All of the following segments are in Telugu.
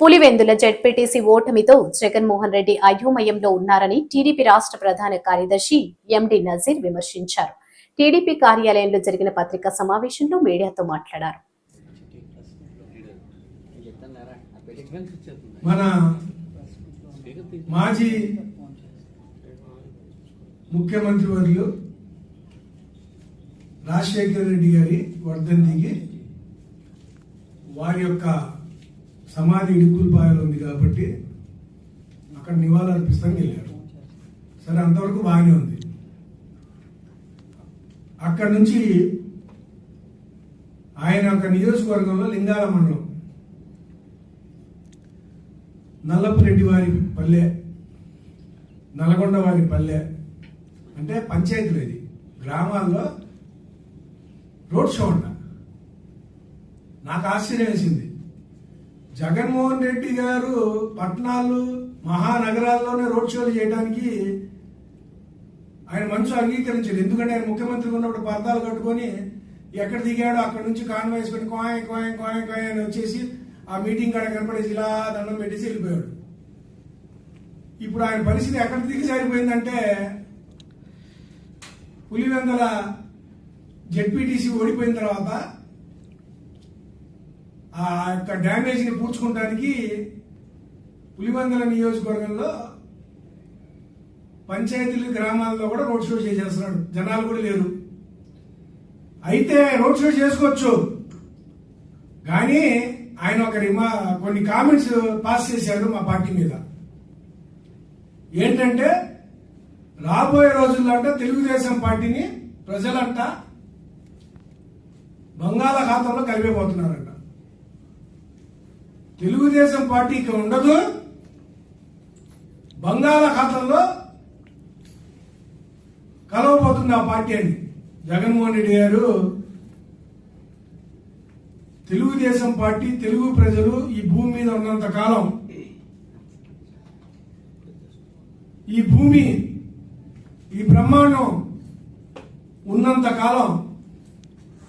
పులివెందుల జెడ్పీటీసీ ఓటమితో జగన్మోహన్ రెడ్డి అయోమయంలో ఉన్నారని టీడీపీ రాష్ట్ర ప్రధాన కార్యదర్శి ఎండి నజీర్ విమర్శించారు. టీడీపీ కార్యాలయంలో జరిగిన పత్రికా సమావేశంలో మీడియాతో మాట్లాడారు. మన మాజీ ముఖ్యమంత్రి వర్యులు రాజశేఖర రెడ్డి గారి వర్ధంతికి వారి యొక్క సమాధి ఇడుకులపాయలు ఉంది కాబట్టి అక్కడ నివాళులర్పిస్తానికి వెళ్ళారు సరే అంతవరకు బాగానే ఉంది. అక్కడి నుంచి ఆయన ఒక నియోజకవర్గంలో లింగాల మండలం నల్లపురెడ్డి వారి పల్లె నల్గొండ వారి పల్లె అంటే పంచాయతీలు ఇది. గ్రామాల్లో రోడ్ షో ఉండ. నాకు ఆశ్చర్యం వేసింది. జగన్మోహన్ రెడ్డి గారు పట్టణాలు మహానగరాల్లోనే రోడ్ షోలు చేయడానికి ఆయన మనసు అంగీకరించాడు ఎందుకంటే ఆయన ముఖ్యమంత్రి ఉన్నప్పుడు పర్దాలు కట్టుకొని ఎక్కడ దిగాడో అక్కడ నుంచి కాన్వాయ్ వేసుకొని కోయ కోయ్ కోయ కోయ అని వచ్చేసి ఆ మీటింగ్ కాడ కనపడేసి ఇలా దండం పెట్టేసి వెళ్ళిపోయాడు. ఇప్పుడు ఆయన పరిస్థితి ఎక్కడ దిగి దిగజారిపోయిందంటే పులివెందల జెడ్పీటీసీ ఓడిపోయిన తర్వాత ఆ యొక్క డ్యామేజ్ని పూడ్చుకోవడానికి పులివందల నియోజకవర్గంలో పంచాయతీలు గ్రామాల్లో కూడా రోడ్ షో చేసేస్తున్నాడు. జనాలు కూడా లేరు. అయితే రోడ్ షో చేసుకోవచ్చు. కానీ ఆయన ఒక రిమా కొన్ని కామెంట్స్ పాస్ చేశాడు మా పార్టీ మీద. ఏంటంటే రాబోయే రోజుల్లో అంటే తెలుగుదేశం పార్టీని ప్రజలంట బంగాళాఖాతంలో కలిపిపోతున్నారంట. తెలుగుదేశం పార్టీకి ఉండదు. బంగాళాఖాతంలో కలవబోతుంది ఆ పార్టీ అని జగన్మోహన్ రెడ్డి గారు తెలుగుదేశం పార్టీ తెలుగు ప్రజలు ఈ భూమి మీద ఉన్నంత కాలం ఈ భూమి ఈ బ్రహ్మాండం ఉన్నంత కాలం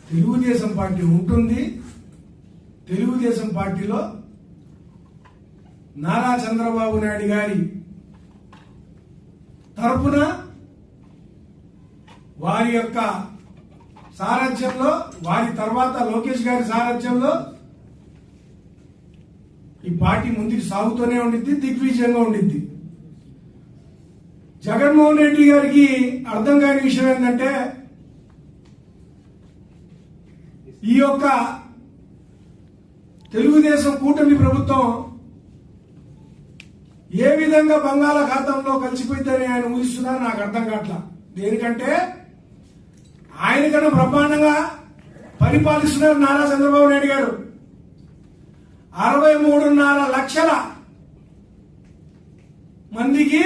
తెలుగుదేశం పార్టీ ఉంటుంది. తెలుగుదేశం పార్టీలో నారా చంద్రబాబు నాయుడు గారి తరపున వారి యొక్క సారథ్యంలో వారి తర్వాత లోకేష్ గారి సారథ్యంలో ఈ పార్టీ ముందుకు సాగుతూనే ఉండిద్ది దిగ్విజయంగా ఉండిద్ది. జగన్మోహన్ రెడ్డి గారికి అర్థం కాని విషయం ఏంటంటే ఈ యొక్క తెలుగుదేశం కూటమి ప్రభుత్వం ఏ విధంగా బంగాళాఖాతంలో కలిసిపోయిందని ఆయన ఊహిస్తున్నారు నాకు అర్థం కావట్లా. దేనికంటే ఆయనకన్నా బ్రహ్మాండంగా పరిపాలిస్తున్నారు నారా చంద్రబాబు నాయుడు గారు. అరవై మూడున్నర లక్షల మందికి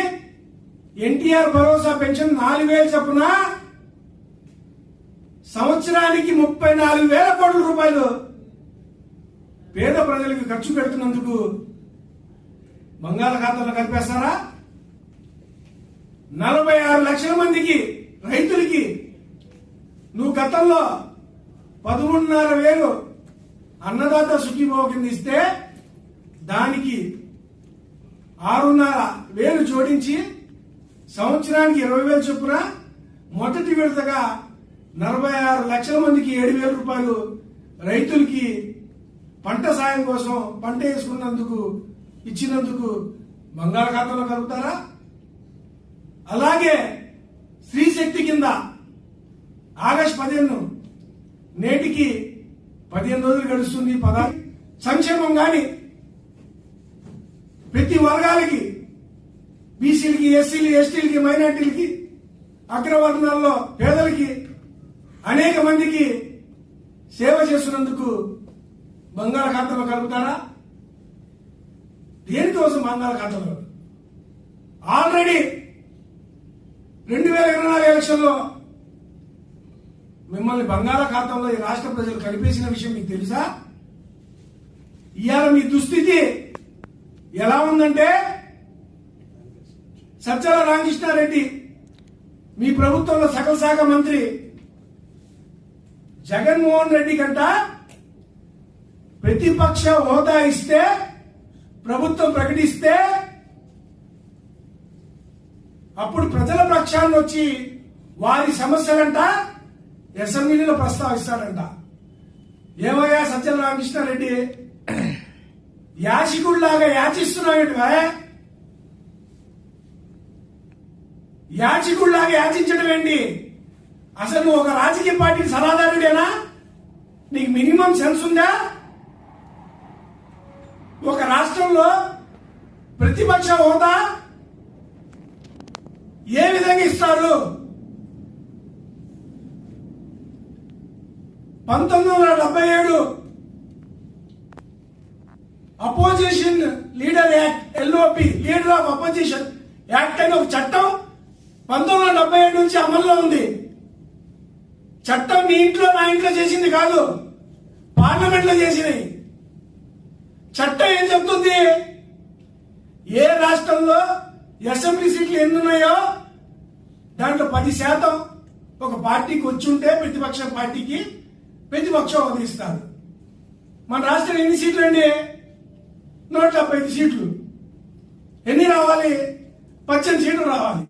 ఎన్టీఆర్ భరోసా పెన్షన్ నాలుగు వేలు చొప్పున సంవత్సరానికి ముప్పై నాలుగు వేల కోట్ల రూపాయలు పేద ప్రజలకు ఖర్చు పెడుతున్నందుకు బంగాళాఖాతంలో కలిపేస్తారా? నలభై ఆరు లక్షల మందికి రైతులకి నువ్వు గతంలో పదమూడున్నర వేలు అన్నదాత సుఖీభావ కింద ఇస్తే దానికి ఆరున్నర వేలు జోడించి సంవత్సరానికి ఇరవై వేలు చొప్పున మొదటి విడతగా నలభై ఆరు లక్షల మందికి ఏడు వేల రూపాయలు రైతులకి పంట సాయం కోసం పంట వేసుకున్నందుకు ఇచ్చినందుకు బంగాళాఖాతంలో కలుపుతారా అలాగే స్త్రీ శక్తి కింద ఆగస్టు పదిహేను నేటికి పదిహేను రోజులు గడుస్తుంది పదా సంక్షేమం కానీ ప్రతి వర్గాలకి బీసీలకి ఎస్సీలు ఎస్టీలకి మైనార్టీలకి అగ్రవర్ణాల్లో పేదలకి అనేక మందికి సేవ చేస్తున్నందుకు బంగాళాఖాతంలో కలుపుతారా దేనికోసం బంగాళాఖాతంలో ఆల్రెడీ రెండు వేల ఇరవై నాలుగు ఎలక్షన్లో మిమ్మల్ని బంగాళాఖాతంలో ఈ రాష్ట్ర ప్రజలు కనిపించిన విషయం మీకు తెలుసా? ఇవాళ మీ దుస్థితి ఎలా ఉందంటే సజ్జల రామకృష్ణారెడ్డి మీ ప్రభుత్వంలో సకల శాఖ మంత్రి జగన్మోహన్ రెడ్డి కంట ప్రతిపక్ష హోదా ఇస్తే ప్రభుత్వం ప్రకటిస్తే అప్పుడు ప్రజల పక్షాన్ని వచ్చి వారి సమస్యలంట అసెంబ్లీలో ప్రస్తావిస్తాడంట. ఏమయ్యా సత్యం రామకృష్ణారెడ్డి యాచికుడిలాగా యాచిస్తున్నావేంటివా? యాచికుడిలాగా యాచించడం ఏంటి? అసలు నువ్వు ఒక రాజకీయ పార్టీకి సలహాదారుడేనా? నీకు మినిమం సెన్స్ ఉందా? ఒక రాష్ట్రంలో ప్రతిపక్ష హోదా ఏ విధంగా ఇస్తారు? పంతొమ్మిది వందల డెబ్బై ఏడు opposition leader act LOP leader of opposition act అనే ఒక చట్టం పంతొమ్మిది వందల డెబ్బై ఏడు నుంచి అమల్లో ఉంది. చట్టం మీ ఇంట్లో నా ఇంట్లో చేసింది కాదు పార్లమెంట్లో చేసినాయి. చట్టం ఏం చెప్తుంది? ఏ రాష్ట్రంలో అసెంబ్లీ సీట్లు ఎన్ని ఉన్నాయో దాంట్లో పది శాతం ఒక పార్టీకి వచ్చి ఉంటే ప్రతిపక్ష పార్టీకి ప్రతిపక్షం వదిలిస్తారు మన రాష్ట్రం ఎన్ని సీట్లు అండి? నూట డెబ్బై ఐదు సీట్లు. ఎన్ని రావాలి? పచ్చని సీట్లు రావాలి.